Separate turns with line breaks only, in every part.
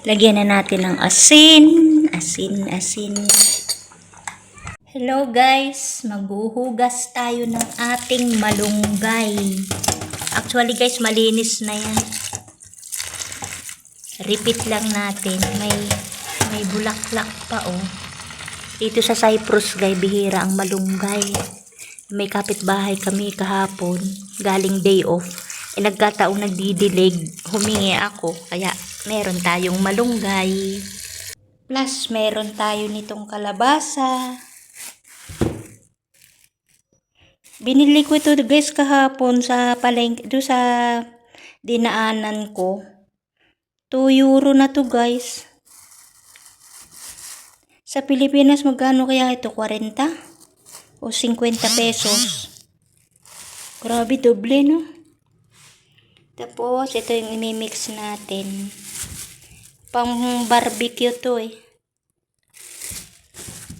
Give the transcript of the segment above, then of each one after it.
Lagyan na natin ng asin. Asin, asin. Hello guys, maghuhugas tayo ng ating malunggay. Actually guys, malinis na yan. Repeat lang natin. May may bulaklak pa oh. Dito sa Cyprus guys, bihira ang malunggay. May kapitbahay kami kahapon, galing day off. Eh, nagkataong nagdidilig, humingi ako, kaya meron tayong malunggay. Plus, meron tayo nitong kalabasa. Binili ko ito guys kahapon sa palengke, do sa dinaanan ko. 2 euro na to guys. Sa Pilipinas, magkano kaya ito? 40? O 50 pesos? Grabe, doble no? Tapos, ito yung imimix natin. Pang barbecue to eh.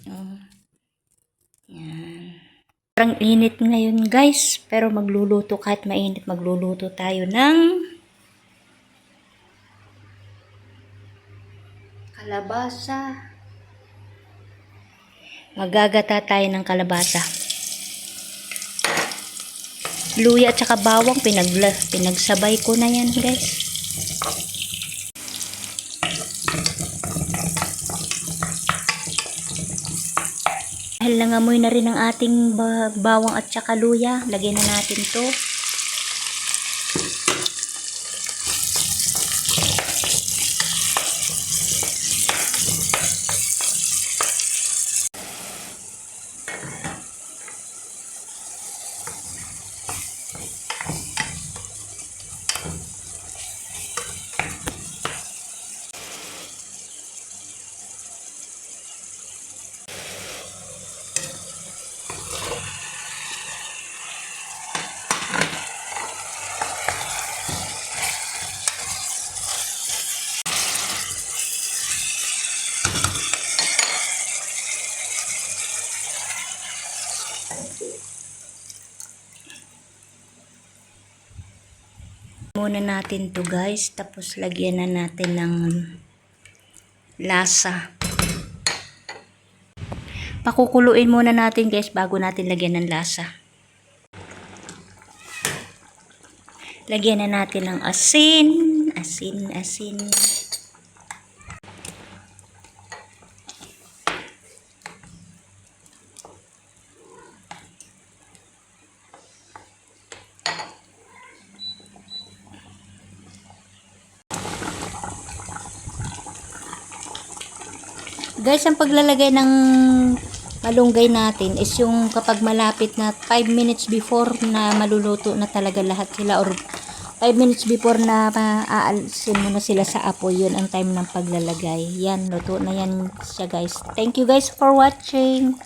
Oh. Yan. Parang init ngayon guys. Pero magluluto kahit mainit, magluluto tayo ng kalabasa. Magagata tayo ng kalabasa. Luya at saka bawang pinagla, pinagsabay ko na yan guys. Dahil nangamoy na rin ang ating ba- bawang at saka luya, lagyan na natin to. Muna natin to guys, tapos lagyan na natin ng lasa. Pakukuluin muna natin guys bago natin lagyan ng lasa. Lagyan na natin ng asin, asin, asin. Guys, ang paglalagay ng malunggay natin is yung kapag malapit na 5 minutes before na maluluto na talaga lahat sila or 5 minutes before na aalsin mo na sila sa apoy, yun ang time ng paglalagay. Yan, luto na yan siya guys. Thank you guys for watching.